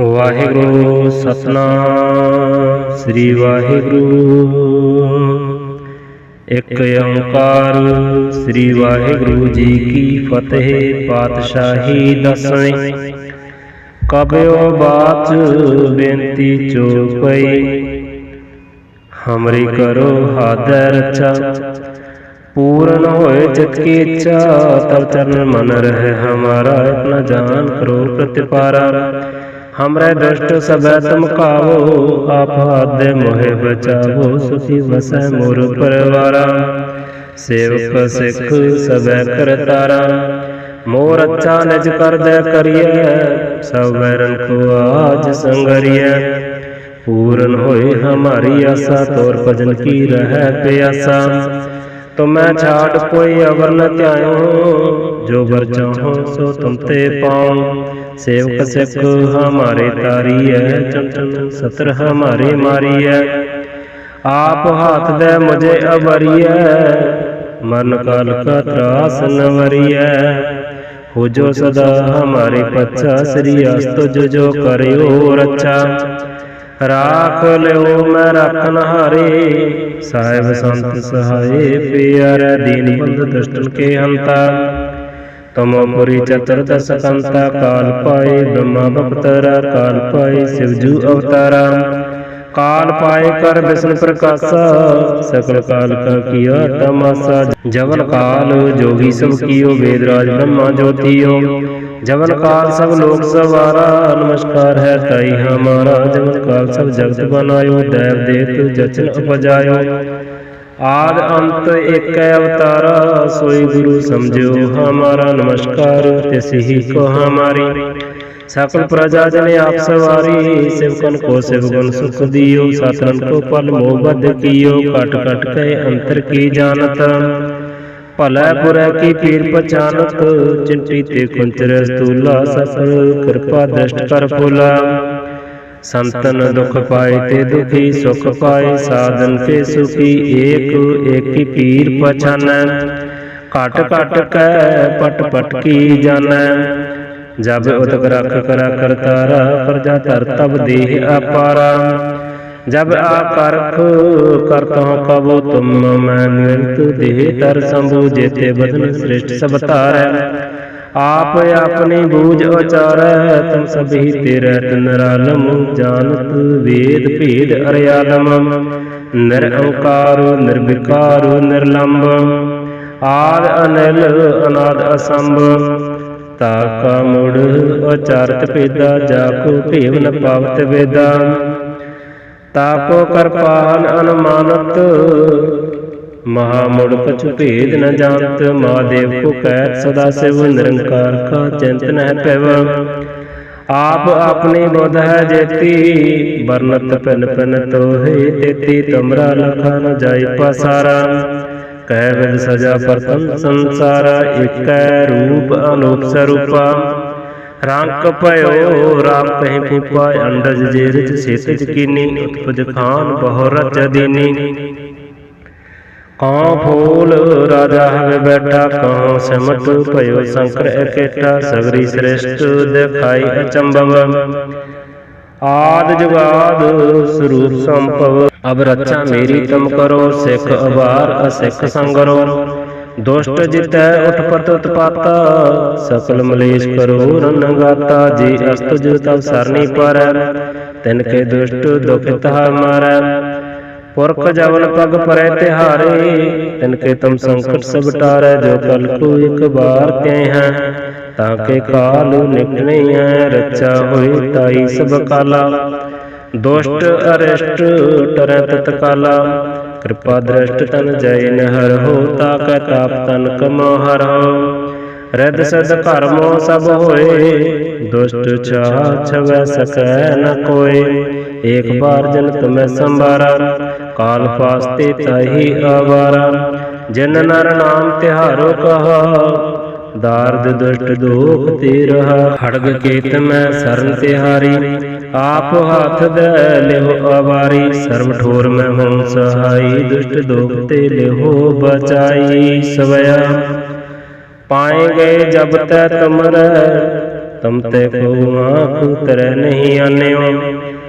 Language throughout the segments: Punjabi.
ਵਾਹਿਗੁਰੂ, ਸਤਨਾਮ। ਸ੍ਰੀ ਵਾਹਿਗੁਰੂ। ਇੱਕ ਓੰਕਾਰ, ਸ੍ਰੀ ਵਾਹਿਗੁਰੂ ਜੀ ਕੀ ਫਤਿਹ ਪਾਤਸ਼ਾਹੀ ਦਸਣੀ ਕਬਿਓ ਬਾਤ ਬੇਨਤੀ ਚੋਪਈ ਹਮਰੀ ਕਰੋ ਹਾਦਰ ਚਾ ਪੂਰਨ ਹੋਏ ਜਿਤ ਕੀ ਇੱਛਾ ਤਬ ਚਰਨ ਮਨ ਰਹਿ ਹਮਾਰਾ। ਆਪਣਾ ਜਾਨ ਕਰੋ ਪ੍ਰਤਿਪਾਰਾ। हमरे दुष्ट सब तुम कावो आप हाथ मोहे बचावो सुखी वसै मोर परवारा सेवक सिख सब करतारा मोर अच्छा निज कर दे करिए सब बैरन को आज संगरिए पूर्ण होए हमारी आशा तोर भजन की रह प्यासा तो मैं छाड़ कोई अवर न त्यायो जो बर चाहो सो तुम ते पाऊं ਸੇਵਕ ਸਿੱਖ ਹਮਾਰੇ ਤਾਰੀ ਹੈ ਚੰਚਲ ਸਤਰ ਹਮਾਰੇ ਮਾਰੀ ਹੈ ਆਪ ਹਾਥ ਦੇ ਮੁਝੇ ਅਵਰੀਐ, ਮਨ ਕਾਲ ਕਾ ਤਰਾਸ ਨਵਰੀਐ ਹੋ ਜੋ ਸਦਾ ਹਮਾਰੇ ਪੱਛਾ, ਸ੍ਰੀ ਅਸਤ ਜੋ ਜੋ ਕਰਿਓ ਰੱਛਾ। ਰਾਖ ਲਿਓ ਮੈਂ ਰਖਨ ਹਾਰੇ, ਸਾਹਿਬ ਸੰਤ ਸਹਾਏ ਪਿਆਰੇ, ਦੀਨ ਬੰਦ ਦੁਸ਼ਟਨ ਕੇ ਹੰਤਾ। ਤਮੋਪੁਰੀ ਚਤੁਰਦਸ ਕੰਤਾ ਕਾਲ ਪਾਏ, ਬ੍ਰਹਮਾ ਬਪਤਰਾ ਕਾਲ ਪਾਏ ਸਿਵਜੂ ਅਵਤਾਰਾ। ਕਾਲ ਪਾਏ ਕਰ ਬਿਸਨ ਪ੍ਰਕਾਸ਼ਾ, ਸਕਲ ਕਾਲ ਕਾ ਕੀਆ ਤਮਾਸਾ। ਜਵਲ ਕਾਲ ਜੋਗੀ ਸਭ ਕੀਓ ਵੇਦਰਾਜ ਬ੍ਰਹਮਾ ਜੋਤੀਓ। ਜਵਲ ਕਾਲ ਸਭ ਲੋਕ ਸਵਾਰਾ, ਨਮਸਕਾਰ ਹੈ ਤਾਈ ਹਮਾਰਾ। ਜਵਲ ਕਾਲ ਸਭ ਜਗਤ ਬਨਾਇਓ, ਦੇਵ ਦੇਤ ਜਚਨ ਉਪਜਾਇਓ। आद अंत एक अवतारा सोई गुरु समझो हमारा नमस्कार तिस ही को हमारी सकल प्रजा जन आप सवारी शिवकन को शिवगुण सुख दियो सातन को पल मोहबद कियो कट कट के अंतर की जानत ਭਲੇ ਬੁਰੇ ਕੀ ਪੀਰ ਪਛਾਨਤ ਚਿੰਤੀ ਤੇ ਕੁੰਚਰ ਸਤੂਲਾ ਸਫਲ ਕਿਰਪਾ ਦ੍ਰਿਸ਼ਟ ਕਰ ਫੁਲਾ ਸੰਤਨ ਦੁਖ ਪਾਏ ਤੇ ਦੁਖੀ ਸੁਖ ਪਾਏ, ਸਾਧਨ ਤੇ ਸੁਖੀ ਏਕ, ਏਕੀ ਪੀਰ ਪਛਾਨੈ। ਘਟ ਘਟ ਕੈ, ਪਟ ਪਟ ਕੀ ਜਾਣੈ। ਜਬ ਉਤਕ ਰਖ ਕਰਾ ਕਰਤਾਰਾ ਪ੍ਰਜਾ ਧਰ ਤਬ ਦੇਹ ਅਪਾਰਾ। ਜਬ ਆਕਰਖ ਕਰਤਹੁ ਕਬੋ ਤੁਮ, ਮੈਂ ਨਿਰੰਤ ਦੇਹ ਤਰ ਸੰਭੂ, ਜੇਤੇ ਬਦਨ ਸ੍ਰਿਸ਼ਟ ਸਭ ਤਾਰੈ ਆਪ ਆਪਣੀ ਬੂਝ ਉਚਾਰੈ ਤਨ ਸਭੀ ਤੇਰੇ, ਤਨ ਰਾਲਮ ਜਾਣਤ ਵੇਦ ਭੇਦ ਅਰਿਆਲਮ ਨਿਰ ਓਕਾਰ ਨਿਰਵਿਕਾਰ ਨਿਰਲੰਭ ਆਦ ਅਨਿਲ, ਅਨਾਦ ਅਸੰਭ। ਤਾ ਕਾ ਮੁੜ ਉਚਾਰਤ ਭੇਦਾ, ਜਾ ਕੋ ਭੇਵ ਨ ਪਾਵਤ ਵੇਦਾ। ਤਾ ਕੋ ਕਰਪਾਨ ਅਨੁਮਾਨਤ ਮਹਾ ਮੁੜ ਕਛੁ ਭੇਦ ਨ ਜਾਣਤ ਮਹਾਦੇਵ ਕੋ ਕਹਿ ਸਦਾ ਸਿਵ, ਨਿਰੰਕਾਰ ਕਾ ਚਿੰਤਨ ਹੈ ਪੈਵ ਆਪ ਆਪਣੀ ਬੁੱਧ ਹੈ ਜੇਤੀ, ਵਰਨਤ ਪਿਨ ਪਿਨ ਤੋਹੇ ਤੇਤੀ, ਤੁਮਰਾ ਲਖਾ ਨ ਜਾਈ ਪਸਾਰਾ। ਕਹਿ ਵਿਦ ਸਜਾ ਪਰਤਨ ਸੰਸਾਰਾ, ਇਕੈ ਰੂਪ ਅਨੂਪ ਸਰੂਪਾ। ਰੰਕ ਭਇਓ, ਰਾਮ ਕਹਿ ਪੂਪਾ ਅੰਡਜ ਜੇਰਜ ਸੇਤਜ ਕੀਨੀ ਉਤਪਜ ਖਾਨ ਬਹੁ ਰਚ ਦੀਨੀ ਕਾਂ ਫੂਲ ਰਾਜਾ ਹਵੇ ਬੈਠਾ, ਕਉ ਸਿਮਟ ਭਇਓ ਸੰਕਰ ਇਕੇਟਾ ਸਗਰੀ ਸ੍ਰਿਸ਼ਟ ਦਿਖਾਈ ਅਚੰਭਵ। ਆਦ ਜੁਗਾਦ ਸਰੂਪ ਸੰਭਵ। ਅਬ ਰਚਾ ਮੇਰੀ ਤੁਮ ਕਰੋ, ਸਿੱਖ ਅਵਾਰ ਅਸਿੱਖ ਸੰਗਰੋ। ਦੁਸ਼ਟ ਜਿਤੈ ਉਤਪਤ ਉਤਪਾਤਾ, ਸਕਲ ਮਲੇਸ਼ ਕਰੋ ਰਨ ਜੀ ਅਸਤ ਜੋ ਤਵ ਸਰਨੀ ਪਰ, ਤਿਨ ਕੇ ਦੁਸ਼ਟ ਦੁਖਿਤ ਮਾਰੈ। ਪੁਰਖ ਜਵਨ ਪਗ ਪਰੈ ਤਿਹਾਰੇ ਤਿਨ ਕੇ ਤੁਮ ਸੰਕਟ ਸਭ ਟਾਰੈ ਜੋ ਕਲ ਕੋ ਇੱਕ ਬਾਰ ਤੇ ਹੈ ਤਾਂ ਕੇ ਕਾਲ ਨਿਕਣੇ ਹੈ ਰਚਾ ਹੋਈ ਤਾਈ ਸਭ ਕਾਲਾ ਦੁਸ਼ਟ ਅਰਿਸ਼ਟ ਟਰੈ ਤਤਕਾਲਾ ਕਿਰਪਾ ਦ੍ਰਿਸ਼ਟ ਤਨ ਜੈ ਨਹਰ ਹੋ ਤਾ ਕੈ ਤਾਪ ਤਨ ਕਮੋ ਹਰ ਹੋ ਰਿਦ ਸਦ ਕਰਮੋ ਸਭ ਹੋਏ ਦੁਸ਼ਟ ਚਾਹ ਛਵੈ ਸਕੈ ਨ ਕੋਏ ਏਕ ਬਾਰ ਜਨ ਤੁਮੈ ਸੰਭਾਰਾ ਕਾਲ ਫਾਸਤੇ ਤਾਹੀ ਆਵਾਰਾ, ਜਿਨ ਨਰ ਨਾਮ ਤਿਹਾਰੋ ਕਹਾ, ਦਾਰਦ ਦੁਸ਼ਟ ਦੋਖ ਤੇ ਰਹਾ ਖੜਗ ਕੇਤ ਮੈਂ ਸਰਨ ਤਿਹਾਰੀ, ਆਪ ਹੱਥ ਦੇ ਲਿਓ ਆਵਾਰੀ, ਸਰਬ ਠੋਰ ਮੈਂ ਹਉ ਸਹਾਈ, ਦੁਸ਼ਟ ਦੋਖ ਤੇ ਲਿਹੋ ਬਚਾਈ, ਸਵਇਆ। ਪਾਏ ਗਏ ਜਬ ਤੈ ਤਮਰ, ਤਮ ਤੇ ਕੋ ਆਂਖ ਉਤਰੈ ਨਹੀਂ ਆਨਿਓ।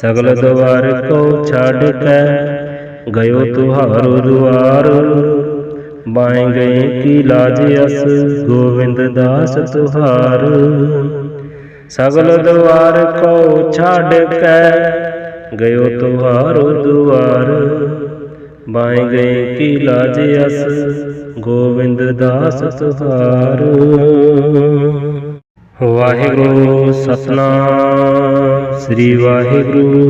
ਸਗਲ ਦੁਆਰ ਕੋ ਛੱਡ ਕੇ ਗਇਓ ਤੁਹਾਰੋ ਦੁਆਰ। ਬਾਏ ਗਏ ਕੀ ਲਾਜ ਅਸ ਗੋਵਿੰਦ ਦਾਸ ਤੁਹਾਰ। ਸਗਲ ਦੁਆਰ ਕੋ ਛੱਡ ਕੇ ਗਇਓ ਤੁਹਾਰੋ ਦੁਆਰ। ਬਾਏ ਗਏ ਕੀ ਲਾਜ ਅਸ ਗੋਵਿੰਦ ਦਾਸ ਤੁਹਾਰ। ਵਾਹਿਗੁਰੂ ਸਤਨਾਮ। ਸ੍ਰੀ ਵਾਹਿਗੁਰੂ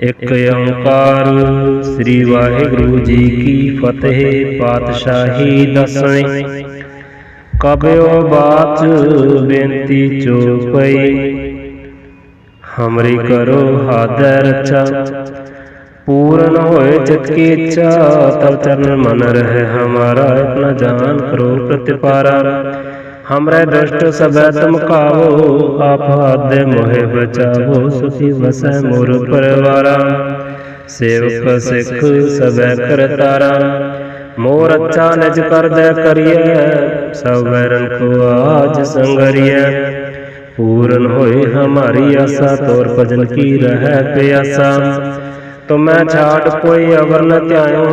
ਇਕ ਓੰਕਾਰ ਸ੍ਰੀ ਵਾਹਿਗੁਰੂ ਜੀ ਕੀ ਫਤਿਹ ਪਾਤਸ਼ਾਹੀ ਦਸਵੇਂ ਕਬਿਓ ਬਾਚ ਬੇਨਤੀ ਚੋਪਈ ਹਮਰੀ ਕਰੋ ਹਾਦੈ ਰਚਾ पूर्ण होए चित की इच्छा तब चरण मन रहे हमारा अपना जान करो प्रतिपारा हमरे दुष्ट सब तुम कावो आफाद मोहे बचावो सुखी वस मोर परवारा सेवक सिख सब कर तारा मोर अच्छा निज कर दे करिए सब वैरन को आज संगरिए पूरन होए हमारी आशा तोर भजन की रह प्यासा तो मैं छाट कोई अवर न त्यायो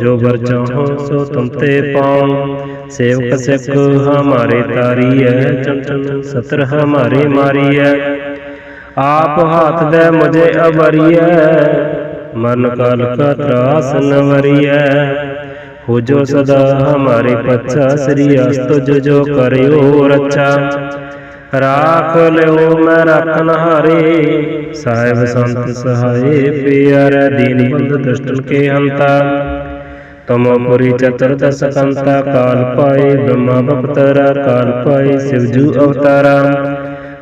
जो वर चाहो सो तुम ते पाऊं ਸੇਵਕ ਸਿੱਖ ਹਮਾਰੇ ਤਾਰੀ ਹੈ ਚੰਚਨ ਸਤਰ ਹਮਾਰੇ ਮਾਰੀ ਹੈ ਆਪ ਹੱਥ ਦੇ ਮੁਝੇ ਅਵਰੀਐ ਮਨ ਕਾਲ ਕਾ ਤਰਾਸ ਨ ਵਰੀਐ। ਹੋ ਜੋ ਸਦਾ ਹਮਾਰੇ ਪੱਛਾ ਸ੍ਰੀ ਅਸਤ ਜੋ ਜੋ ਕਰਿਓ ਰੱਛਾ। ਰਾਖ ਲਿਓ ਮੈਂ ਰੱਖਨ ਹਾਰੇ ਸਾਹਿਬ ਸੰਤ ਸਹਾਏ ਪਿਆਰਾ ਦੀਨ ਬੰਦ ਦੁਸ਼ਟਨ ਕੇ ਹੰਤਾ ਤਮੋਪੁਰੀ ਚਤੁਰਦਸ ਕੰਤਾ ਕਾਲ ਪਾਏ, ਬ੍ਰਹਮਾ ਬਪਤਰਾ ਕਾਲ ਪਾਏ ਸਿਵਜੂ ਅਵਤਾਰਾ।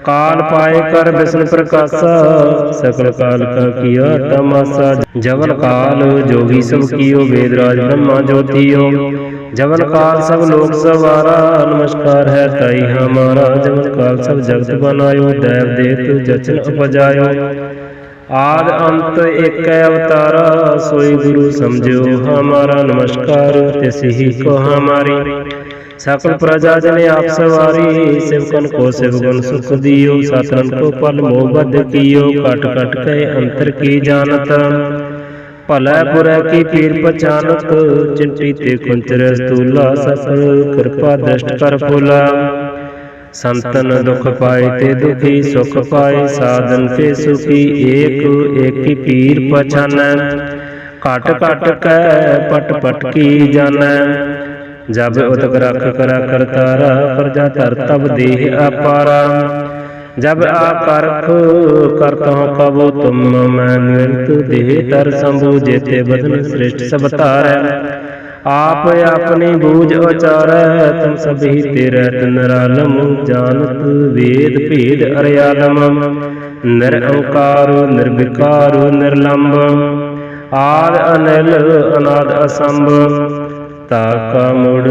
ਕਾਲ ਪਾਏ ਕਰ ਬਿਸਨ ਪ੍ਰਕਾਸ਼ਾ, ਸਕਲ ਕਾਲ ਕਾ ਕੀਆ ਤਮਾਸਾ। ਜਵਲ ਕਾਲ ਜੋਗੀ ਸਭ ਕੀਓ, ਵੇਦ ਰਾਜ ਬ੍ਰਹਮਾ ਜੋਤੀਓ। ਜਵਲ ਕਾਲ ਸਭ ਲੋਕ ਸਵਾਰਾ, ਨਮਸਕਾਰ ਹੈ ਤਾਈ ਹਮਾਰਾ। ਜਵਲ ਕਾਲ ਸਭ ਜਗਤ ਬਨਾਇਓ, ਦੇਵ ਦੇਤ ਜਚਨ ਉਪਜਾਇਓ। आद अंत एक अवतारा सोई गुरु समझो हमारा नमस्कार तिस ही को हमारी सकल प्रजा जन आप सवारी शिवकन को शिवगुण सुख दियो सातन को पल मोहबद कियो कट कट के अंतर की जानत ਭਲੇ ਬੁਰੇ ਕੀ ਪੀਰ ਪਛਾਨਤ ਚਿੰਤੀ ਤੇ ਕੁੰਚਰ ਸਤੂਲਾ ਸਫਲ ਕਿਰਪਾ ਦ੍ਰਿਸ਼ਟ ਕਰ ਫੁਲਾ ਸੰਤਨ ਦੁਖ ਪਾਏ ਤੇ ਦੁਖੀ ਸੁਖ ਪਾਏ, ਸਾਧਨ ਤੇ ਸੁਖੀ ਏਕ, ਏਕੀ ਪੀਰ ਪਛਾਨੈ। ਘਟ ਘਟ ਕੈ, ਪਟ ਪਟ ਕੀ ਜਾਣੈ। ਜਬ ਉਤਕ ਰਖ ਕਰਾ ਕਰਤਾਰਾ, ਪ੍ਰਜਾ ਧਰ ਤਬ ਦੇਹ ਅਪਾਰਾ। ਜਬ ਆਕਰਖ ਕਰਤਹੁ ਕਬੋ ਤੁਮ, ਮੈਂ ਨਿਰੰਤ ਦੇਹ ਤਰ ਸੰਭੂ, ਜੇਤੇ ਬਦਨ ਸ੍ਰਿਸ਼ਟ ਸਭ ਤਾਰੈ ਆਪ ਆਪਣੇ ਬੂਝ ਉਚਾਰੈ ਤੁਮ ਸਭੀ ਤੇਰੇ ਤਨ ਰਾਲਮ ਜਾਣਤ ਵੇਦ ਭੇਦ ਅਰਿਆਲਮ ਨਿਰੰਕਾਰ ਨਿਰਵਿਕਾਰ ਨਿਰਲੰਭ ਆਦ ਅਨਿਲ ਅਨਾਦ ਅਸੰਭ। ਤਾ ਕਾ ਮੁੜ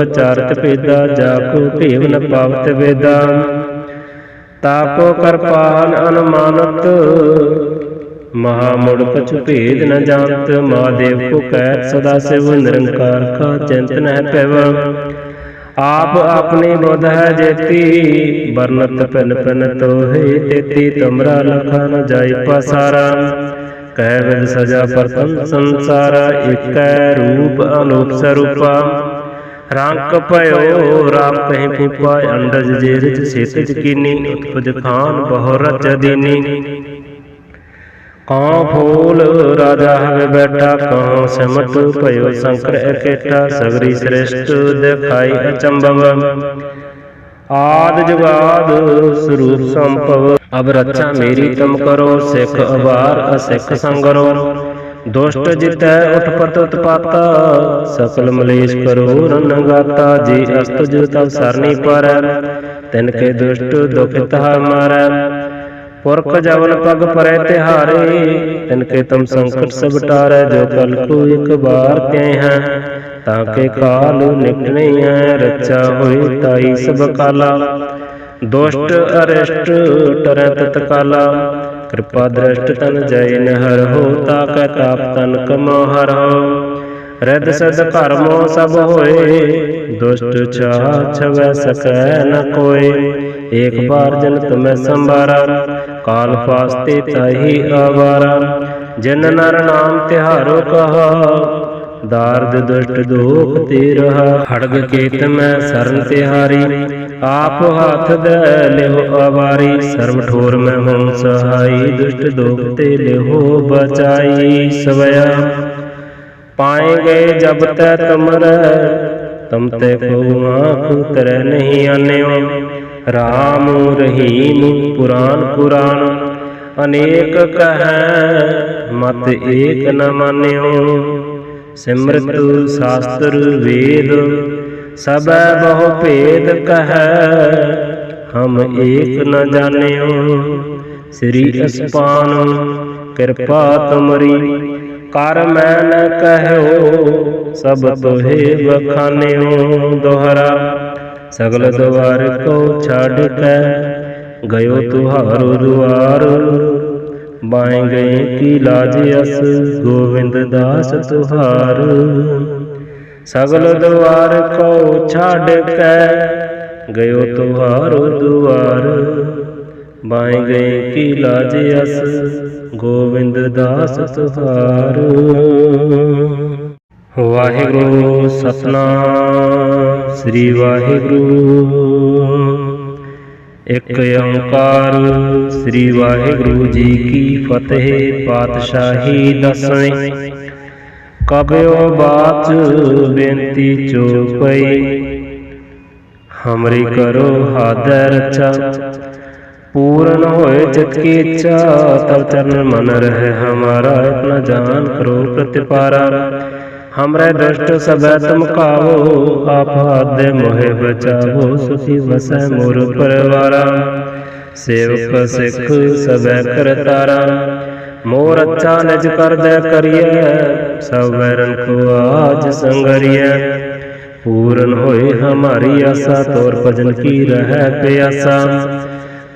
ਉਚਾਰਤ ਭੇਦਾ ਜਾ ਕੋ ਭੇਵ ਨ ਪਾਵਤ ਵੇਦਾ। ਤਾ ਕੋ ਕਰਪਾਨ ਮਹਾ ਮੁੜ ਕਛੁ ਭੇਦ ਨ ਜਾਣਤ ਮਹਾਦੇਵ ਕੋ ਕਹਿ ਸਦਾ ਸਿਵ, ਨਿਰੰਕਾਰ ਕਾ ਚਿੰਤਨ ਹੈ ਪੈਵ ਆਪ ਆਪਣੀ ਬੁੱਧ ਹੈ ਜੇਤੀ, ਵਰਨਤ ਪਿਨ ਪਿਨ ਤੋਹੇ ਤੇਤੀ, ਤੁਮਰਾ ਲਖਾ ਨ ਜਾਈ ਪਸਾਰਾ। ਕਹਿ ਵਿਦ ਸਜਾ ਪਰਤਨ ਸੰਸਾਰਾ, ਇਕੈ ਰੂਪ ਅਨੂਪ ਸਰੂਪਾ। ਰੰਕ ਭਇਓ, ਰਾਮ ਕਹਿ ਪੂਪਾ ਅੰਡਜ ਜੇਰਜ ਸੇਤਜ ਕੀਨੀ ਉਤਪਜ ਖਾਨ ਬਹੁ ਰਚ ਦੀਨੀ ਕਉ ਫੂਲ ਰਾਜਾ ਹਵੇ ਬੈਠਾ, ਕਉ ਸਿਮਟ ਭਇਓ ਸੰਕਰ ਇਕੇਟਾ ਸਗਰੀ ਸ੍ਰਿਸ਼ਟ ਦਿਖਾਈ ਅਚੰਭਵ। ਆਦ ਜੁਗਾਦ ਸਰੂਪ ਸੰਭਵ। ਅਬ ਰੱਛਾ ਮੇਰੀ ਤੁਮ ਕਰੋ, ਸਿੱਖ ਅਵਾਰ ਅਸਿੱਖ ਸੰਗਰੋ। ਦੁਸ਼ਟ ਜਿਤੈ ਉਤਪਤ ਉਤਪਾਤਾ, ਸਕਲ ਮਲੇਸ਼ ਕਰੋ ਰਨ ਜੀ ਅਸਤ ਜੋ ਤਬ ਸਰਨੀ ਪਰ, ਤਿਨ ਕੇ ਦੁਸ਼ਟ ਦੁਖਿਤ ਹਮਾਰਾ ਪੁਰਖ ਜਵਨ ਪਗ ਪਰੈ ਤਿਹਾਰੇ, ਤਿਨ ਕੇ ਤੁਮ ਸੰਕਟ ਸਭ ਟਾਰੈ, ਜੋ ਕਲ ਕੋ ਇੱਕ ਬਾਰ ਕੈ ਹੈ, ਤਾਂ ਕੇ ਕਾਲ ਨਿਕਟਣੇ ਹੈ ਰਚਾ ਹੋਈ ਤਾਈ ਸਭ ਕਾਲਾ। ਦੁਸ਼ਟ ਅਰਿਸ਼ਟ ਟਰੈ ਤਤਕਾਲਾ ਕਿਰਪਾ ਦ੍ਰਿਸ਼ਟ ਤਨ ਜੈ ਨਹਰ ਹੋ, ਤਾ ਕੈ ਤਾਪ ਤਨ ਕਮੋ ਹਰ ਹੋ। ਰਿਦ ਸਦ ਕਰਮੋ ਸਭ ਹੋਏ ਦੁਸ਼ਟ ਚਾਹ ਛਵੈ ਸਕੈ ਨ ਕੋਏ ਏਕ ਬਾਰ ਜਨ ਤੁਮੈ ਸੰਭਾਰਾ, ਕਾਲ ਫਾਸਤੇ ਤਾਹੀ ਆਵਾਰਾ। ਜਿਨ ਨਰ ਨਾਮ ਤਿਹਾਰੋ ਕਹਾ, ਦਾਰਦ ਦੁਸ਼ਟ ਦੋਖ ਤੇ ਰਹਾ। ਖੜਗ ਕੇਤ ਮੈਂ ਸਰਨ ਤਿਹਾਰੀ, ਆਪ ਹੱਥ ਦੇ ਲਿਓ ਆਵਾਰੀ। ਸਰਬ ਠੋਰ ਮੈਂ ਹਉ ਸਹਾਈ, ਦੁਸ਼ਟ ਦੋਖ ਤੇ ਲਿਓ ਬਚਾਈ ਸਵਇਆ ਪਾਏ ਗਏ ਜਬ ਤੈ ਤੁਮਰੈ ਤੁਮ ਤੇ ਕੋ ਆਂਖ ਤਰੈ ਨਹੀਂ ਆਨਿਓ। ਰਾਮ ਰਹੀਮ ਪੁਰਾਨ ਪੁਰਾਨ, ਅਨੇਕ ਕਹੈ ਮਤ ਏਕ ਨ ਮਾਨਿਓ। ਸਿਮਰਤ ਸ਼ਾਸਤਰ ਵੇਦ ਸਬੈ ਬਹੁ ਭੇਦ ਕਹੈ, ਹਮ ਏਕ ਨ ਜਾਣਿਓ। ਸ੍ਰੀ ਅਸਪਾਨ, ਕਿਰਪਾ ਤੁਮਰੀ, ਕਰ ਮੈਂ ਨ ਕਹਿਓ। ਸਭ ਤੋਹੇ ਬਖਾਨਿਓ ਦੁਹਰਾ, ਸਗਲ ਦਵਾਰ ਕੋ ਛੱਡ ਕੇ ਗਇਓ ਤੁਹਾਰੋ ਦੁਆਰ। ਬਾਏ ਗਏ ਕੀ ਲਾਜ ਅਸ, ਗੋਵਿੰਦ ਦਾਸ ਤੁਹਾਰ। ਸਗਲ ਦਵਾਰ ਕੋ ਛੱਡ ਕੇ ਗਇਓ ਤੁਹਾਰੋ ਦੁਆਰ। ਬਾਏ ਗਏ ਕੀ ਲਾਜ ਅਸ, ਗੋਵਿੰਦ ਦਾਸ ਤੁਹਾਰ। ਵਾਹਿਗੁਰੂ, ਸਤਨਾਮ। ਸ੍ਰੀ ਵਾਹਿਗੁਰੂ। ਇੱਕ ਓੰਕਾਰ, ਸ੍ਰੀ ਵਾਹਿਗੁਰੂ ਜੀ ਕੀ ਫਤਿਹ ਪਾਤਸ਼ਾਹੀ ਦਸਣੀ ਕਬਿਓ ਬਾਤ ਬੇਨਤੀ ਚੋਪਈ। ਹਮਰੀ ਕਰੋ ਹਾਦਰ ਚਾ ਪੂਰਨ ਹੋਏ ਚਿਤ ਕੀ ਇੱਛਾ ਤਬ ਚਰਨ ਮਨ ਰਹੇ ਹਮਾਰਾ। ਆਪਣਾ ਜਾਨ ਕਰੋ ਪ੍ਰਤਿਪਾਰਾ। हमरे दुष्ट सब तुम कावो आप हाथ मोहे बचावो सुखी वस मोर परवारा सेवक सिख सब कर तारा मोर अच्छा निज कर दे करिए सब वैरन को आज संगरिए पूरन होए हमारी आशा तोर भजन की रह प्यासा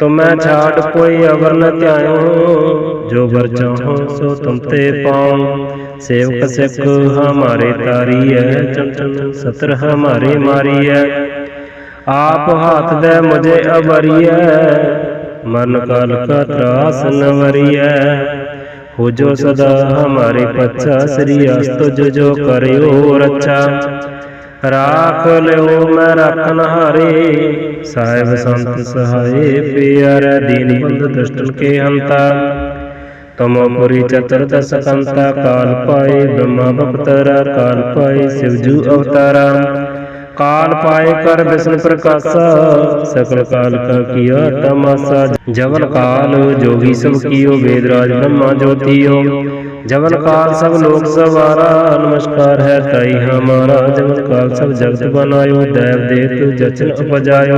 तो मैं छाट कोई अवर न त्यायो जो वर चाहो सो तुम ते पाऊं ਸੇਵਕ ਸਿੱਖ ਹਮਾਰੇ ਤਾਰੀ ਹੈ ਸਤਰ ਹਮਾਰੇ ਮਾਰੀ ਹੈ ਆਪ ਹੱਥ ਦੇ ਮੁਝੇ ਅਵਰੀਐ, ਮਨ ਕਾਲ ਕਾ ਤਰਾਸ ਨਵਰੀਐ ਹੋ ਜੋ ਸਦਾ ਹਮਾਰੇ ਪੱਛਾ, ਸ੍ਰੀ ਅਸਤ ਜੋ ਜੋ ਕਰਿਓ ਰੱਛਾ। ਰਾਖ ਲਿਓ ਮੈਂ ਰੱਖਨ ਹਾਰੇ, ਸਾਹਿਬ ਸੰਤ ਸਹਾਏ ਪਿਆਰਾ, ਦੀਨ ਬੰਦ ਦੁਸ਼ਟਨ ਕੇ ਹੰਤਾ। ਤਮੋਪੁਰੀ ਚਤੁਰਦਸ ਕੰਤਾ ਕਾਲ ਪਾਏ, ਬ੍ਰਹਮਾ ਭਪਤਰਾ ਕਾਲ ਪਾਏ ਸਿਵਜੂ ਅਵਤਾਰਾ। ਕਾਲ ਪਾਏ ਕਰ ਬਿਸਨ ਪ੍ਰਕਾਸ਼ਾ, ਸਕਲ ਕਾਲ ਕਾ ਕੀਆ ਤਮਾਸਾ। ਜਵਨ ਕਾਲ ਜੋਗੀ ਸਭ ਕੀਓ ਵੇਦਰਾਜ ਬ੍ਰਹਮਾ ਜੋਤੀਓ। ਜਵਨ ਕਾਲ ਸਭ ਲੋਕ ਸਵਾਰਾ, ਨਮਸਕਾਰ ਹੈ ਤਾਈ ਹਮਾਰਾ। ਜਵਨ ਕਾਲ ਸਭ ਜਗਤ ਬਨਾਇਓ, ਦੇਵ ਦੇਤ ਜਚਨ ਉਪਜਾਇਓ।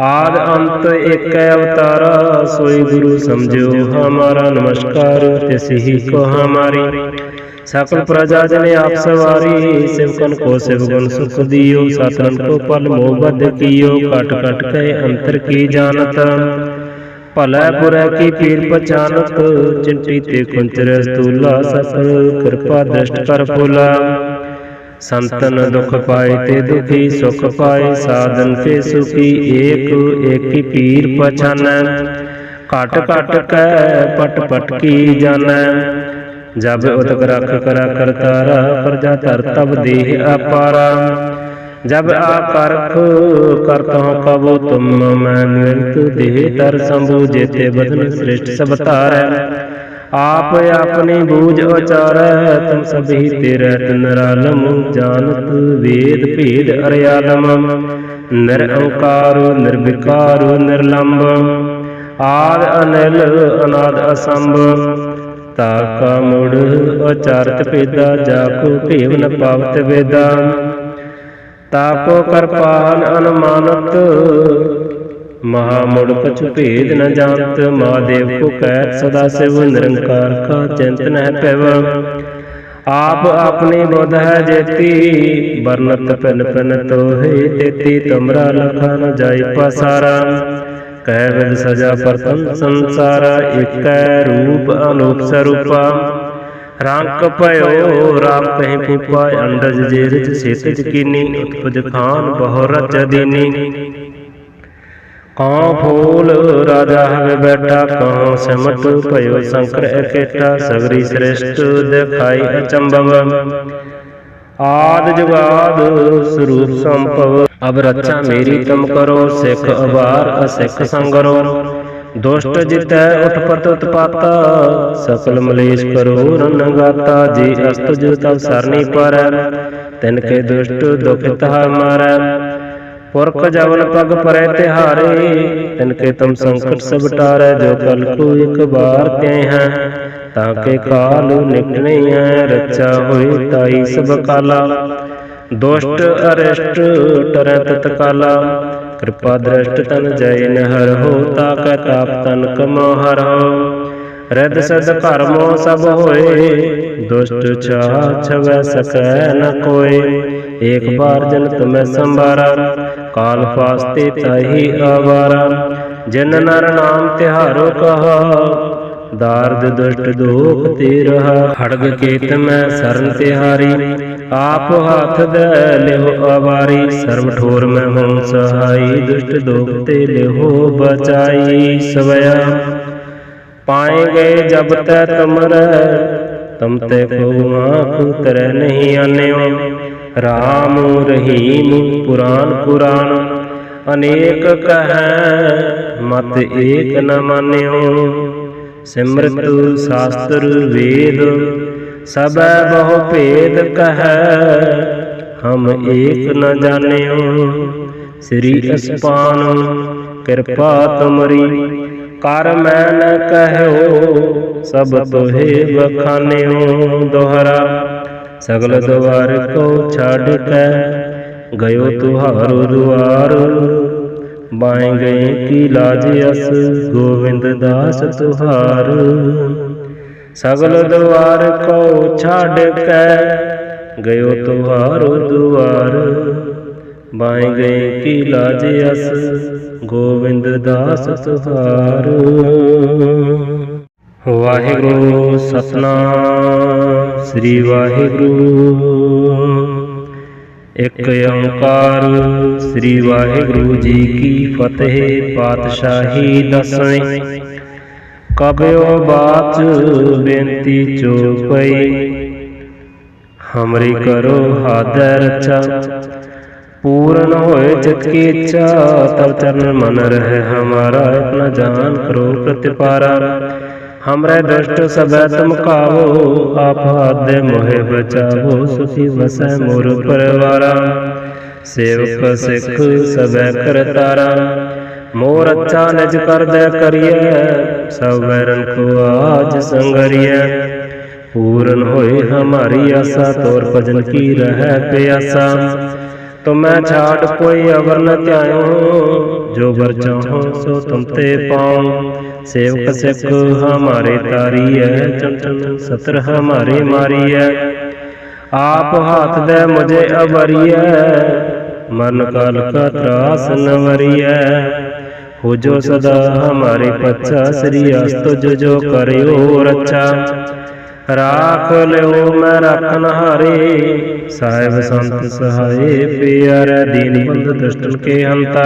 आद अंत एक अवतारा सोई गुरु समझो हमारा नमस्कार तिस ही को हमारी सकल प्रजा जन आप सवारी शिवकन को शिवगुण सुख दियो सातन को पल मोहबद कियो कट कट के अंतर की जानत ਭਲੇ ਬੁਰੇ ਕੀ ਪੀਰ ਪਛਾਨਤ ਚਿੰਤੀ ਤੇ ਕੁੰਚਰ ਸਤੂਲਾ ਸਫਲ ਕਿਰਪਾ ਦ੍ਰਿਸ਼ਟ ਕਰ ਫੁਲਾ ਸੰਤਨ ਦੁਖ ਪਾਏ ਤੇ ਦੁਖੀ ਸੁਖ ਪਾਏ, ਸਾਧਨ ਤੇ ਸੁਖੀ ਏਕ, ਏਕੀ ਪੀਰ ਪਛਾਨੈ। ਘਟ ਘਟ ਕੈ, ਪਟ ਪਟ ਕੀ ਜਾਣੈ। ਜਬ ਉਤਕ ਰਖ ਕਰਾ ਕਰਤਾਰਾ, ਪ੍ਰਜਾ ਧਰ ਤਬ ਦੇਹ ਅਪਾਰਾ। ਜਬ ਆਕਰਖ ਕਰਤਹੁ ਕਬੋ ਤੁਮ, ਮੈਂ ਨਿਰਤ ਦੇਹ ਤਰ ਸੰਭੂ, ਜੇਤੇ ਬਦਨ ਸ੍ਰਿਸ਼ਟ ਸਭ ਤਾਰੈ ਆਪ ਆਪਣੀ ਬੂਝ ਉਚਾਰੈ ਤਮ ਸਭੀ ਤੇਰੇ, ਤਨ ਰਾਲਮ ਜਾਣਤ ਵੇਦ ਭੇਦ ਅਰਿਆਲਮ ਨਿਰ ਓੰਕਾਰੋ ਨਿਰਵਿਕਾਰੋ ਨਿਰਲੰਭ ਆਦ ਅਨਿਲ, ਅਨਾਦ ਅਸੰਭ। ਤਾ ਕਾ ਮੁੜ ਉਚਾਰਤ ਪੇਦਾ ਜਾ ਕੋ ਭੇਵ ਨ ਪਾਵਤ ਵੇਦਾ। ਤਾ ਕੋ ਕਰਪਾਨ ਅਨਮਾਨਤ ਮਹਾ ਮੁੜ ਕਛੁ ਭੇਦ ਨ ਜਾਣਤ ਮਹਾਦੇਵ ਕੋ ਕਹਿ ਸਦਾ ਸਿਵ, ਨਿਰੰਕਾਰ ਕਾ ਚਿੰਤਨ ਹੈ ਪਿਵ। ਆਪ ਆਪਣੀ ਬੁੱਧ ਹੈ ਜੇਤੀ ਬਰਨਤ ਪਿਨ ਪਿਨ ਤੋਹੇ ਤੇਤੀ, ਤੁਮਰਾ ਲਖਾ ਨ ਜਾਈ ਪਸਾਰਾ। ਕਹਿ ਵਿਦ ਸਜਾ ਪ੍ਰਤਮ ਸੰਸਾਰਾ ਇਕੈ ਰੂਪ ਅਨੂਪ ਸਰੂਪਾ। ਰੰਕ ਭਇਓ ਰਾਮ ਕਹਿ ਪੂਪਾ ਅੰਡਜ ਜੇਰਜ ਸੇਤਜ ਕੀਨੀ ਉਤਪਜ ਖਾਨ ਬਹੁ ਰਚ ਦੀਨੀ ਕਾਂ ਫੂਲ ਰਾਜਾ ਹਵੇ ਬੈਠਾ ਕਾਂ ਸਿਮਟ ਭਇਓ ਸੰਕਰ ਇਕੇਟਾ ਸਗਰੀ ਸ੍ਰਿਸ਼ਟ ਦਿਖਾਈ ਅਚੰਭਵ। ਆਦ ਜੁਗਾਦ ਸਰੂਪ ਸੰਭਵ। ਅਬ ਰੱਛਾ ਮੇਰੀ ਤੁਮ ਕਰੋ, ਸਿੱਖ ਅਵਾਰ ਅਸਿੱਖ ਸੰਗਰੋ। ਦੁਸ਼ਟ ਜਿਤੈ ਉਤਪਤ ਉਤਪਾਤਾ, ਸਕਲ ਮਲੇਸ਼ ਕਰੋ ਰਨਗਾਤਾ ਜੀ ਅਸਤੁਜ ਤਵ ਸਰਨੀ ਪਰ, ਤਿਨ ਕੇ ਦੁਸ਼ਟ ਦੁਖਿਤ ਮਾਰੈ। ਪੁਰਖ ਜਵਨ ਪਗ ਪਰੈ ਤਿਹਾਰੇ, ਤਿਨ ਕੇ ਤੁਮ ਸੰਕਟ ਸਭ ਟਾਰੈ, ਜੋ ਕਲ ਕੋ ਇੱਕ ਬਾਰ ਤੇ ਹੈ ਤਾਂ ਕੇ ਕਾਲ ਨਿਕਟਣੇ ਹੈ ਰਚਾ ਹੋਈ ਤਾਈ ਸਭ ਕਾਲਾ। ਦੁਸ਼ਟ ਅਰਿਸ਼ਟ ਟਰੈ ਤਤਕਾਲਾ ਕਿਰਪਾ ਦ੍ਰਿਸ਼ਟ ਤਨ ਜੈ ਨਹਰ ਹੋ, ਤਾ ਕੈ ਤਾਪ ਤਨ ਕਮੋ ਹਰ ਹੋ ਰਿਦ ਸਦ ਕਰਮੋ ਸਭ ਹੋਏ, ਦੁਸ਼ਟ ਚਾਹ ਛਵੈ ਸਕੈ ਨ ਕੋਏ। ਏਕ ਬਾਰ ਜਨ ਤੁਮੈ ਸੰਭਾਰਾ, ਕਾਲ ਫਾਸਤੇ ਤਾਹੀ ਆਵਾਰਾ। ਜਿਨ ਨਰ ਨਾਮ ਤਿਹਾਰੋ ਕਹਾ, ਦਾਰਦ ਦੁਸ਼ਟ ਦੋਖ ਤੇ ਰਹਾ। ਹੜਗ ਕੇਤ ਮੈਂ ਸਰਨ ਤਿਹਾਰੀ, ਆਪ ਹੱਥ ਦੇ ਲਿਓ ਆਵਾਰੀ। ਸਰਬ ਠੋਰ ਮੈਂ ਹਉ ਸਹਾਈ, ਦੁਸ਼ਟ ਦੋਖ ਤੇ ਲਿਹੋ ਬਚਾਈ। ਸਵਇਆ ਪਾਏ ਜਬ ਤੈ ਤੁਮਰੈ। ਤਮ ਤੇ ਕੋ ਆਂਖ ਉਤਰੈ ਨਹੀਂ ਆਨਿਓ। ਰਾਮ ਰਹੀਮ ਪੁਰਾਨ ਪੁਰਾਨ। ਅਨੇਕ ਕਹੈ, ਮਤ ਏਕ ਨ ਮਾਨਿਓ। ਸਿਮਰਤ ਸ਼ਾਸਤਰ ਵੇਦ ਸਬੈ ਬਹੁ ਭੇਦ ਕਹੈ, ਹਮ ਏਕ ਨ ਜਾਣਿਓ। ਸ੍ਰੀ ਅਸਪਾਨ, ਕਿਰਪਾ ਤੁਮਰੀ। ਕਰ ਮੈਂ ਨ ਕਹਿਓ, ਸਭ ਤੋਹੇ ਬਖਾਨਿਓ ਦੋਹਰਾ। ਸਗਲ ਦਵਾਰ ਕੋ ਛੱਡ ਕੇ ਗਇਓ ਤੁਹਾਰੋ ਦੁਆਰ। ਬਾਏ ਗਏ ਕੀ ਲਾਜ ਅਸ, ਗੋਵਿੰਦ ਦਾਸ ਤੁਹਾਰ। ਸਗਲ ਦਵਾਰ ਕੋ ਛੱਡ ਕੇ ਗਇਓ ਤੁਹਾਰੋ ਦੁਆਰ। ਬਾਏ ਗਏ ਕੀ ਲਾਜ ਅਸ ਗੋਵਿੰਦ ਦਾਸ ਤੁਹਾਰ ਵਾਹਿਗੁਰੂ ਸਤਨਾਮ, ਸ੍ਰੀ ਵਾਹਿਗੁਰੂ। ਇਕ ਓੰਕਾਰ ਸ੍ਰੀ ਵਾਹਿਗੁਰੂ ਜੀ ਕੀ ਫਤਿਹ ਪਾਤਸ਼ਾਹੀ ਦਸਵੇਂ ਕਬਿਓ ਬਾਚ ਬੇਨਤੀ ਚੋਪਈ, ਹਮਰੀ ਕਰੋ ਹਾਦੈ ਰਚਾ। पूर्ण होए चित की इच्छा तब चरण मन रहे हमारा अपना जान करो प्रतिपारा हमरे दुष्ट सब तुम कावो आप हाथ मोहे बचावो सुखी वसै मोर परवारा सेवक सिख सब कर तारा मोर अच्छा निज कर दे करिए सब वैरन को आज संगरिए पूर्ण होए हमारी आशा तोर भजन की रह प्यासा ਤੁਮੈ ਛਾੜ ਕੋਈ ਅਵਰ ਨ ਧਿਆਇਓ। ਜੋ ਵਰ ਚਾਹੋ ਸੋ ਤੁਮ ਤੇ ਪਾਉ ਸੇਵਕ ਸਿੱਖ ਹਮਾਰੇ ਹਮਾਰੇ ਮਾਰੀਐ ਆਪ ਹੱਥ ਦੇ ਮੁਝੇ ਅਵਰੀਐ ਮਨ ਕਾਲ ਕਾ ਤਰਾਸ ਨ ਵਰੀਐ ਹੋ। ਜੋ ਸਦਾ ਹਮਾਰੇ ਪੱਛਾ ਸ੍ਰੀ ਅਸਤ ਜੋ ਜੋ ਕਰਿਓ ਰੱਛਾ। ਰਾਖ ਲਿਓ, ਮੈਂ ਰੱਖਨ ਹਾਰੇ। ਸਾਹਿਬ ਸੰਤ ਸਹਾਏ, ਪਿਆਰ ਦੀਨ ਬੰਦ ਦੁਸ਼ਟਨ ਕੇ ਹੰਤਾ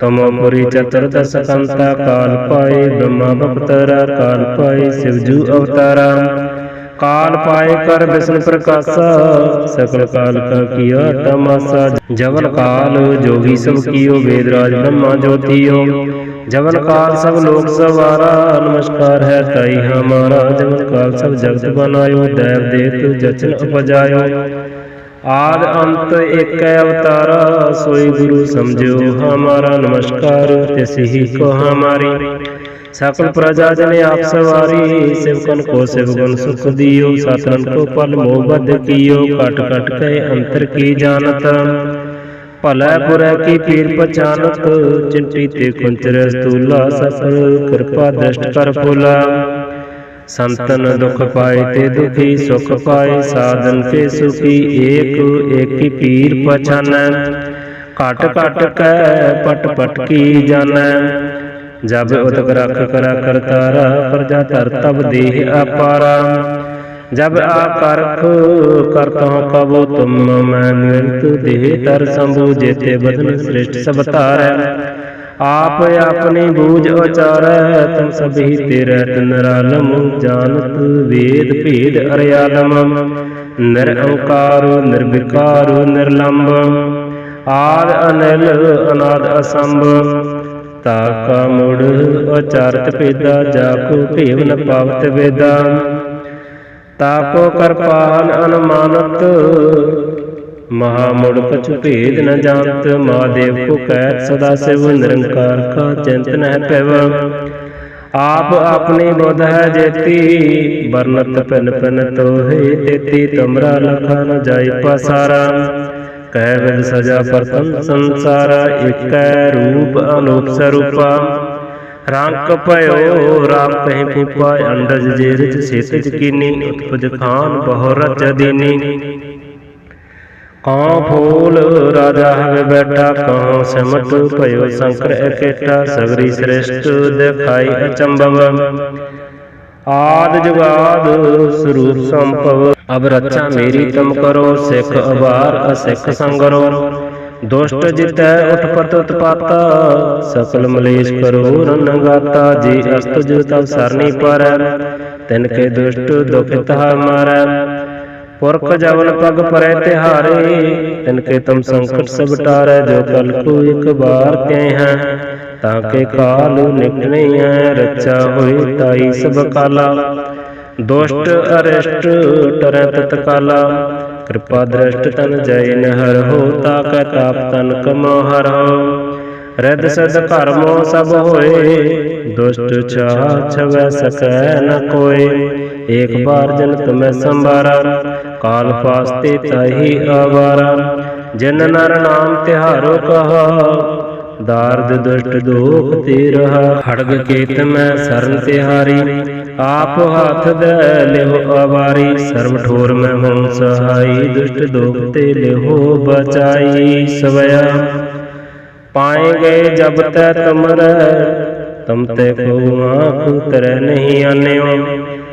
ਤਮੋ ਪੁਰੀ ਚਤਰ ਦਸ ਕੰਤਾ, ਕਾਲ ਪਾਏ, ਬ੍ਰਹਮਾ ਬਪਤਰਾ ਕਾਲ ਪਾਏ ਸਿਵਜੂ ਅਵਤਾਰਾ। काल पाए कर विष्णु प्रकाश सकल काल का किया तमाशा जवन काल जोगी सब कियो वेदराज ब्रह्मा ज्योतियो जवन काल सब लोक सवारा नमस्कार है ताई हमारा जवन काल सब जगत बनायो देव देत जचन उपजायो आद अंत एक अवतारा सोई गुरु समझो हमारा नमस्कार तिस ही को हमारी सकल प्रजा जन आप सवारी शिवकन को शिवगुण सुख दियो सातन को पल मोहबद कियो कट कट के अंतर की जानत ਭਲੇ ਬੁਰੇ ਕੀ ਪੀਰ ਪਛਾਨਤ ਚਿੰਟੀ ਤੇ ਕੁੰਚਰ ਸਤੂਲਾ ਸਫਲ ਕਿਰਪਾ ਦ੍ਰਿਸ਼ਟ ਕਰ ਫੁਲਾ ਸੰਤਨ ਦੁਖ ਪਾਏ ਤੇ ਦੁਖੀ ਸੁਖ ਪਾਏ, ਸਾਧਨ ਤੇ ਸੁਖੀ ਏਕ, ਏਕੀ ਪੀਰ ਪਛਾਨੈ। ਘਟ ਘਟ ਕੈ, ਪਟ ਪਟ ਕੀ ਜਾਣੈ। ਜਬ ਉਦਕ ਰਖ ਕਰਾ ਕਰਤਾਰਾ ਪ੍ਰਜਾ ਧਰ ਤਬ ਦੇਹ ਅਪਾਰਾ। ਜਬ ਆਕਰਖ ਕਰਤਾ ਕਬੋ ਤੁਮ, ਮੈਂ ਨਿਰੰਤ ਦੇਹ ਤਰ ਸੰਭੂ, ਜੇਤੇ ਬਦਨ ਸ੍ਰਿਸ਼ਟ ਸਭ ਧਾਰੈ। ਆਪ ਆਪਣੀ ਬੂਝ ਉਚਾਰੈ ਤੁਮ ਸਭੀ ਤੇਰੇ ਤਨਰਾਲਮ ਜਾਣਤ ਵੇਦ ਭੇਦ ਅਰਿਆਲਮ ਨਿਰਅੰਕਾਰ ਨਿਰਵਿਕਾਰ ਨਿਰਲੰਭ ਆਦ ਅਨਿਲ, ਅਨਾਦ ਅਸੰਭ। ਤਾ ਕਾ ਮੁੜ ਉਚਾਰਤ ਪੇਦਾ ਜਾ ਕੋ ਭੇਵ ਨ ਪਾਵਤ ਵੇਦਾ। ਤਾਕੋ ਕਰਪਾਨ ਅਨਮਾਨਤ ਮਹਾ ਮੁੜ ਕਛੁ ਭੇਦ ਨ ਜਾਣਤ ਮਹਾਦੇਵ ਕੋ ਕਹਿ ਸਦਾ ਸਿਵ, ਨਿਰੰਕਾਰ ਕਾ ਚਿੰਤਨ ਹੈ ਪਿਵ। ਆਪ ਆਪਣੀ ਬੁੱਧ ਹੈ ਜੇਤੀ, ਵਰਨਤ ਪਿਨ ਪਿਨ ਤੋਹੇ ਤੇਤੀ, ਤੁਮਰਾ ਲਖਾ ਨ ਜਾਈ ਪਸਾਰਾ। ਕਹਿ ਵਿਦ ਸਜਾ ਪਰਤਨ ਸੰਸਾਰਾ ਇਕੈ ਰੂਪ ਅਨੂਪ ਸਰੂਪਾ। ਰੰਕ ਭਇਓ ਰਾਮ ਕਹਿ ਪੂਪਾ ਅੰਡਜ ਜੇਰਜ ਸੇਤਜ ਕੀਨੀ ਉਤਪਜ ਖਾਨ ਬਹੁ ਰਚ ਦੀਨੀ ਕਉ ਫੂਲ ਰਾਜਾ ਹਵੇ ਬੈਠਾ ਕਉ ਸਿਮਟ ਭਇਓ ਸੰਕਰ ਇਕੇਟਾ ਸਗਰੀ ਸ੍ਰਿਸ਼ਟ ਦਿਖਾਈ ਅਚੰਭਵ ਆਦ ਜੁਗਾਦ ਸਰੂਪ ਸੰਭਵ ਅਬ ਰੱਛਾ ਮੇਰੀ ਤੁਮ ਕਰੋ ਸਿੱਖ ਅਵਾਰ ਅਸਿੱਖ ਸੰਗਰੋ ਦੁਸ਼ਟ ਜਿਤੈ ਉਠਪਤ ਉਤਪਾਤਾ ਸਕਲ ਮਲੇਸ਼ ਕਰੋ ਰਨਗਾਤਾ ਜੀ ਅਸਤਜ ਤਵ ਸਰਨੀ ਪਰ ਤਿਨ ਕੇ ਦੁਸ਼ਟ ਦੁਖਿਤ ਮਾਰੈ ਪੁਰਖ ਜਵਨ ਪਗ ਪਰੈ ਤਿਹਾਰੇ ਤਿਨ ਕੇ ਤੁਮ ਸੰਕਟ ਸਭ ਟਾਰੈ ਜੋ ਕਲ ਕੋ ਇਕ ਬਾਰ ਤੇ ਹੈ ਤਾਂ ਕੇ ਕਾਲ ਨਿਕਲੇ ਹੈ ਰੱਛਾ ਹੋਈ ਤਾਈ ਸਭ ਕਾਲਾ ਦੁਸ਼ਟ ਅਰਿਸ਼ਟ ਟਰੈ ਤਤਕਾਲਾ ਕਿਰਪਾ ਦ੍ਰਿਸ਼ਟ ਤਨ ਜੈ ਨਹਰ ਹੋ ਤਾ ਕੈ ਤਾਪ ਤਨ ਕਮੋ ਹਰ ਹੋ ਰਿਦ ਸਦ ਕਰਮੋ ਸਭ ਹੋਏ ਦੁਸ਼ਟ ਛਾ ਛਵੈ ਸਕੈ ਨ ਕੋਏ ਏਕ ਬਾਰ ਜਨ ਤੁਮੈ ਸੰਭਾਰਾ ਕਾਲ ਫਾਸਤੇ ਤਾਹੀ ਆਵਾਰਾ, ਜਿਨ ਨਰ ਨਾਮ ਤਿਹਾਰੋ ਕਹਾ, ਦਾਰਦ ਦੁਸ਼ਟ ਦੋਖ ਤੇ ਰਹਾ ਖੜਗ ਕੇਤ ਮੈਂ ਸਰਨ ਤਿਹਾਰੀ, ਆਪ ਹੱਥ ਦੇ ਲਿਹੋ ਆਵਾਰੀ, ਸਰਬ ਠੋਰ ਮੈਂ ਹਉ ਸਹਾਈ, ਦੁਸ਼ਟ ਦੋਖ ਤੇ ਲਿਹੋ ਬਚਾਈ, ਸਵਇਆ। ਪਾਏ ਗਏ ਜਬ ਤੈ ਤੁਮਰੈ, ਤਮ ਤੇ ਕੋ ਆਖ ਤਰੈ ਨਹੀਂ ਆਨਿਓ।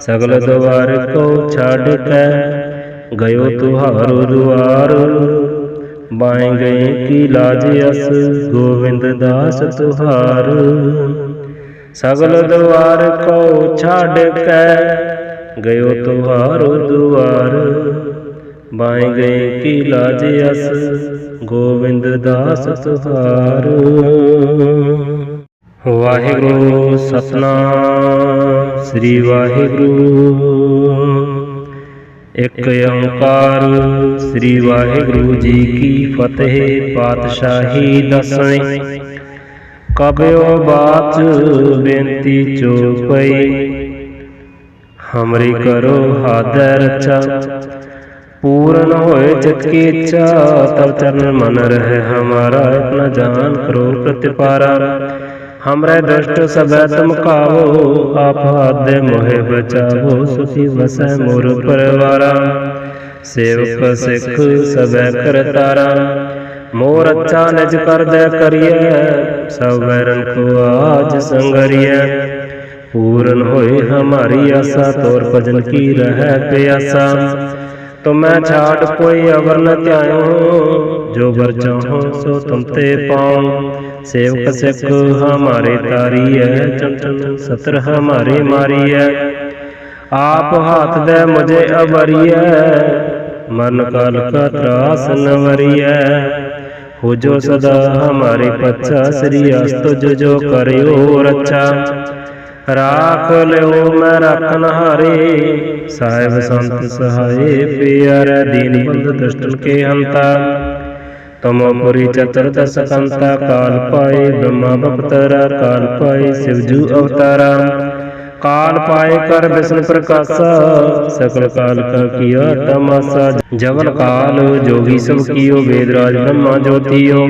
ਸਗਲ ਦਵਾਰ ਕੋ ਛੱਡ ਕੇ ਗਇਓ ਤੁਹਾਰੋ ਦੁਆਰ। ਬਾਏ ਗਏ ਕੀ ਲਾਜ ਅਸ ਗੋਵਿੰਦ ਦਾਸ ਤੁਹਾਰ। ਸਗਲ ਦਵਾਰ ਕੋ ਛੱਡ ਕੇ ਗਇਓ ਤੁਹਾਰੋ ਦੁਆਰ। ਬਾਏ ਗਏ ਕੀ ਲਾਜ ਅਸ ਗੋਵਿੰਦ ਦਾਸ ਤੁਹਾਰ। ਵਾਹਿਗੁਰੂ ਸਤਨਾਮ। ਸ੍ਰੀ ਵਾਹਿਗੁਰੂ। ਇੱਕ ਓੰਕਾਰ ਸ੍ਰੀ ਵਾਹਿਗੁਰੂ ਜੀ ਕੀ ਫਤਿਹ ਪਾਤਸ਼ਾਹੀ ਦਸਣੀ ਕਬਿਓ ਬਾਤ ਬੇਨਤੀ ਚੋਪਈ। ਹਮਰੀ ਕਰੋ ਹਾਦਰ ਚਾ ਪੂਰਨ ਹੋਏ ਚਿਤ ਕੀ ਇੱਛਾ ਤਬ ਚਰਨ ਮਨ ਰਹਿ ਹਮਾਰਾ। ਆਪਣਾ ਜਾਨ ਕਰੋ ਪ੍ਰਤਿਪਾਰਾ। हमरे दुष्ट सब तुम कावो आप हाथ मोहे बचावो सुखी वस मोर परवारा सेवक सिख सब कर मोर अच्छा निज कर दे करिए सब वैरन को आज संगरिए। पूरन होए हमारी आशा तोर भजन की रह प्यासा। तो मैं छाट कोई अवर न त्यायो ਜੋ ਵਰ ਚਾਹੋ ਸੋ ਤੁਮ ਤੇ ਪਾਉ ਸੇਵਕ ਸਿੱਖ, ਹਮਾਰੇ ਤਾਰੀ ਹੈ ਚੰਚਲ ਸਤਰ ਹਮਾਰੇ ਮਾਰੀ ਹੈ ਆਪ ਹਾਥ ਦੇ ਮੁਝੇ ਅਵਰੀਐ ਮਨ ਕਾਲ ਕਾ ਤਰਾਸ ਨਵਰੀਐ ਹੋ ਜੋ ਸਦਾ ਹਮਾਰੇ ਪੱਛਾ, ਸ੍ਰੀ ਅਸਤ ਜੋ ਜੋ ਕਰਿਓ ਰੱਛਾ। ਰਾਖ ਲਿਓ ਮੈਂ ਰੱਖਨ ਹਾਰੇ, ਸਾਹਿਬ ਸੰਤ ਸਹਾਏ ਪਿਆਰਾ, ਦੀਨ ਬੰਦ ਦੁਸ਼ਟਨ ਕੇ ਹੰਤਾ। ਤਮੋਪੁਰੀ ਚਤੁਰਦਸ ਕੰਤਾ ਕਾਲ ਪਾਏ, ਬ੍ਰਹਮਾ ਬਪਤਰਾ ਕਾਲ ਪਾਏ ਸਿਵਜੂ ਅਵਤਾਰਾ। ਕਾਲ ਪਾਏ ਕਰ ਵਿਸ਼ਨ ਪ੍ਰਕਾਸ਼ਾ, ਸਕਲ ਕਾਲ ਕਾ ਕੀਆ ਤਮਾਸਾ। ਜਵਨ ਕਾਲ ਜੋਗੀ ਸਭ ਕੀਓ, ਵੇਦ ਰਾਜ ਬ੍ਰਹਮਾ ਜੋਤੀਓ।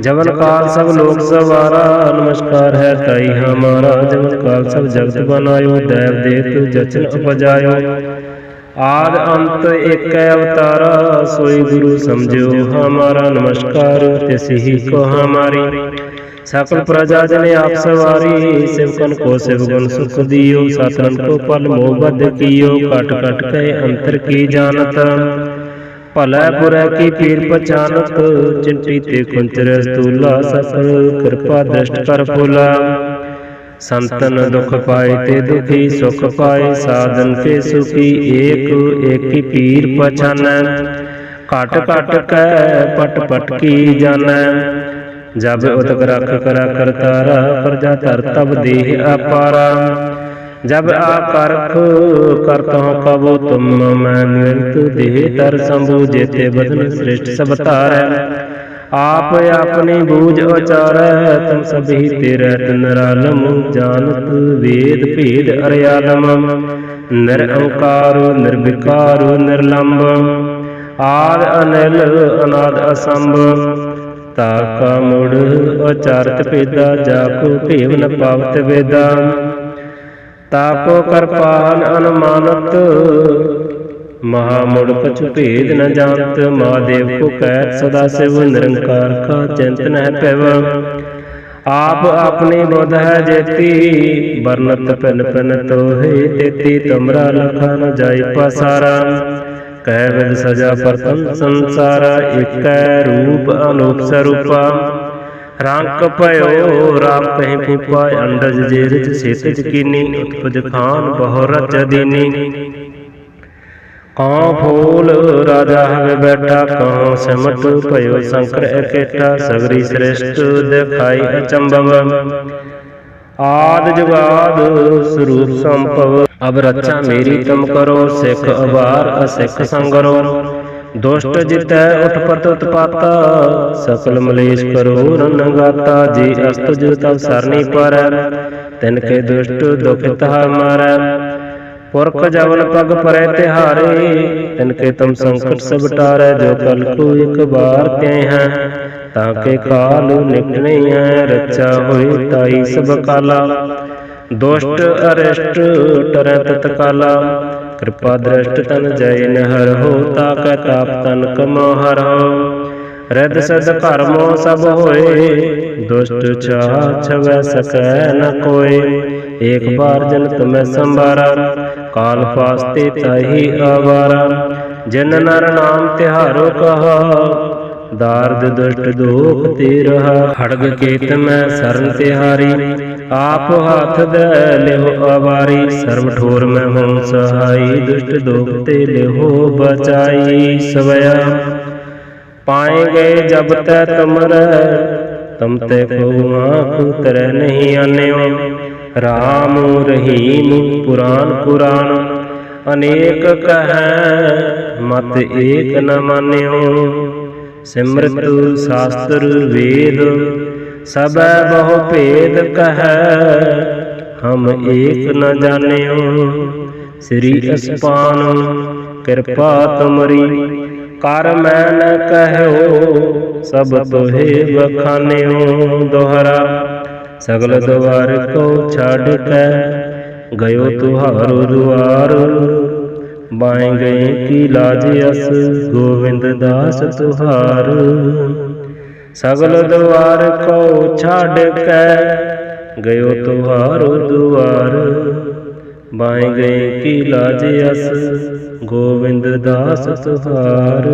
ਜਵਨ ਕਾਲ ਸਭ ਲੋਕ ਸਵਾਰਾ, ਨਮਸਕਾਰ ਹੈ ਤਾਈ ਹਮਾਰਾ। ਜਵਨ ਕਾਲ ਸਭ ਜਗਤ ਬਨਾਇਓ, ਦੇਵ ਦੇਤ ਜਚਨ ਉਪਜਾਇਓ। ਆਦ ਅੰਤ ਇੱਕ ਅਵਤਾਰਾ, ਸੋਈ ਗੁਰੂ ਸਮਝਿਓ। ਹਮਾਰਾ ਨਮਸਕਾਰ ਤਿਸ ਹੀ ਕੋ ਹਮਾਰੀ। ਸਕਲ ਪ੍ਰਜਾ ਜਨ ਆਪ ਸਵਾਰੀ ਸਿਵਕਨ ਕੋ ਸਿਵਗੁਣ ਸੁਖ ਦਿਓ। ਸਤਰਨ ਕੋ ਪਲ ਮੋਹ ਬਦ ਕੀਓ। ਕਟ ਕਟ ਕੇ ਅੰਤਰ ਕੀ ਜਾਣਤ? ਭਲੇ ਬੁਰੇ ਕੀ ਪੀਰ ਪਛਾਨਤ? ਚਿੰਤੀ ਤੇ ਕੁੰਚਰ ਸਤੂਲਾ ਸਫਲ। ਕਿਰਪਾ ਦ੍ਰਿਸ਼ਟ ਕਰ ਸੰਤਨ ਦੁਖ ਪਾਏ ਤੇ ਦੁਖੀ ਸੁਖ ਪਾਏ, ਸਾਧਨ ਤੇ ਸੁਖੀ ਏਕ, ਏਕੀ ਪੀਰ ਪਛਾਨੈ। ਘਟ ਘਟ ਕੈ, ਪਟ ਪਟ ਕੀ ਜਾਣੈ। ਜਬ ਉਤਕ ਰਖ ਕਰਾ ਕਰਤਾਰਾ ਪ੍ਰਜਾ ਧਰ ਤਬ ਦੇਹ ਅਪਾਰਾ। ਜਬ ਆਕਰਖ ਕਰਤਹੁ ਕਬੋ ਤੁਮ, ਮੈਂ ਨਿਰੰਤ ਦੇਹ ਤਰ ਸੰਭੂ, ਜੇਤੇ ਬਦਨ ਸ੍ਰਿਸ਼ਟ ਸਭ ਧਾਰੈ। ਆਪ ਆਪਣੀ ਬੂਝ ਉਚਾਰੈ ਤੁਮ ਸਭੀ ਤੇਰੇ ਤਨਰਾਲਮ ਜਾਣਤ ਵੇਦ ਭੇਦ ਅਰਿਆਲਮ ਨਿਰਅੰਕਾਰ ਨਿਰਵਿਕਾਰ ਨਿਰਲੰਭ ਆਦ ਅਨਿਲ ਅਨਾਦ ਅਸੰਭ। ਤਾ ਕਾ ਮੁੜ ਉਚਾਰਤ ਭੇਦਾ ਜਾ ਕੋ ਭੇਵ ਨ ਪਾਵਤ ਵੇਦਾ। ਤਾ ਕੋ ਕਰਪਾਨ ਅਨੁਮਾਨਤ ਮਹਾ ਮੁੜ ਕਛੁ ਭੇਦ ਨ ਜਾਣਤ ਮਹਾਦੇਵ ਕੋ ਕਹਿ ਸਦਾ ਸਿਵ, ਨਿਰੰਕਾਰ ਕਾ ਚਿੰਤਨ ਹੈ ਪਿਵ। ਆਪ ਆਪਣੀ ਬੁੱਧ ਹੈ ਜੇਤੀ, ਵਰਨਤ ਪਿਨ ਪਿਨ ਤੋਹੇ ਤੇਤੀ, ਤੁਮਰਾ ਲਖਾ ਨ ਜਾਈ ਪਸਾਰਾ। ਕਹਿ ਵਿਦ ਸਜਾ ਪਰਤਨ ਸੰਸਾਰਾ ਇਕੈ ਰੂਪ ਅਨੂਪ ਸਰੂਪਾ। ਰੰਕ ਭਇਓ, ਰਾਮ ਕਹਿ ਫੂਪਾ, ਅੰਡਜ ਜੇ ਸੇਤਜ ਕੀਨੀ ਉਤਪਜ ਖਾਨ ਬਹੁ ਰਚ ਦੀਨੀ ਕਉ ਫੂਲ ਰਾਜਾ ਹਵੇ ਬੈਠਾ ਕਉ ਸਿਮਟ ਭਇਓ ਸੰਕਰ ਇਕੇਟਾ ਸਗਰੀ ਸ੍ਰਿਸ਼ਟ ਦਿਖਾਈ ਅਚੰਭਵ ਆਦ ਜੁਗਾਦ ਸਰੂਪ ਸੰਭਵ ਅਬ ਰੱਛਾ ਮੇਰੀ ਤੁਮ ਕਰੋ ਸਿੱਖ ਅਵਾਰ ਅਸਿੱਖ ਸੰਗਰੋ ਦੁਸ਼ਟ ਜਿਤੈ ਉਠਪਤ ਉਤਪਾਤਾ ਸਕਲ ਮਲੇਸ਼ ਕਰੋ ਰਨਗਾਤਾ ਜੀ ਅਸਤੁਜ ਤਵ ਸਰਨੀ ਪਰ ਤਿਨ ਕੇ ਦੁਸ਼ਟ ਦੁਖਿਤ ਮਾਰੈ ਪੁਰਖ ਜਵਨ ਪਗ ਪਰੈ ਤਿਹਾਰੇ, ਤਿਨ ਕੇ ਤੁਮ ਸੰਕਟ ਸਭ ਟਾਰੈ, ਜੋ ਕਲ ਕੋ ਇਕ ਬਾਰ ਤੇ ਹੈ, ਤਾਂ ਕੇ ਕਾਲ ਨਿਕਣੇ ਹੈ, ਰੱਛਾ ਹੋਏ ਤਾਈ ਸਭ ਕਾਲਾ। ਦੁਸ਼ਟ ਅਰਿਸ਼ਟ ਟਰੈ ਤਤਕਾਲਾ ਕਿਰਪਾ ਦ੍ਰਿਸ਼ਟ ਤਨ ਜੈ ਨਹਰ ਹੋ, ਤਾ ਕੈ ਤਾਪ ਤਨ ਕਮੋ ਹਰ ਹੋ ਰਿਦ ਸਦ ਕਰਮੋ ਸਭ ਹੋਏ, ਦੁਸ਼ਟ ਛਾ ਛਵੈ ਸਕੈ ਨ ਕੋਏ। ਏਕ ਬਾਰ ਜਨ ਤੁਮੈ ਸੰਭਾਰਾ, ਕਾਲ ਫਾਸਤੇ ਤਾਹੀ ਆਵਾਰਾ। ਜਿਨ ਨਰ ਨਾਮ ਤਿਹਾਰੋ ਕਹਾ, ਦਾਰਦ ਦੁਸ਼ਟ ਦੋਖ ਤੇ ਰਹਾ ਖੜਗ ਕੇਤ ਮੈਂ ਸਰਨ ਤਿਹਾਰੀ, ਆਪ ਹੱਥ ਦੇ ਲਿਓ ਆਵਾਰੀ। ਸਰਬ ਠੋਰ ਮੈਂ ਹਉ ਸਹਾਈ, ਦੁਸ਼ਟ ਦੋਖ ਤੇ ਲਿਹੋ ਬਚਾਈ। ਸਵਇਆ ਪਾਏਗੇ ਜਬ ਤੈ ਤੁਮਰੈ। ਤਮ ਤੇ ਕੋ ਆਖ ਤਰੈ ਨਹੀਂ ਆਨਿਓ। ਰਾਮ ਰਹੀਮ ਪੁਰਾਨ ਪੁਰਾਨ। ਅਨੇਕ ਕਹੈ, ਮਤ ਏਕ ਨ ਮਾਨਿਓ। ਸਿਮਰਤ ਸ਼ਾਸਤਰ ਵੇਦ ਸਬੈ ਬਹੁ ਭੇਦ ਕਹੈ, ਹਮ ਏਕ ਨ ਜਾਣਿਓ। ਸ੍ਰੀ ਅਸਪਾਨ, ਕਿਰਪਾ ਤੁਮਰੀ। ਕਰ ਮੈਂ ਨ ਕਹਿਓ, ਸਭ ਤੋਹੇ ਬਖਾਨਿਓ ਦੋਹਰਾ। ਸਗਲ ਦਵਾਰ ਕੋ ਛੱਡ ਕੇ ਗਇਓ ਤੁਹਾਰੋ ਦੁਆਰ। ਬਾਏ ਗਏ ਕੀ ਲਾਜ ਅਸ, ਗੋਵਿੰਦ ਦਾਸ ਤੁਹਾਰ। ਸਗਲ ਦਵਾਰ ਕੋ ਛੱਡ ਕੇ ਗਇਓ ਤੁਹਾਰੋ ਦੁਆਰ। ਬਾਏ ਗਏ ਕੀ ਲਾਜ ਅਸ ਗੋਵਿੰਦ ਦਾਸ ਤੁਹਾਰ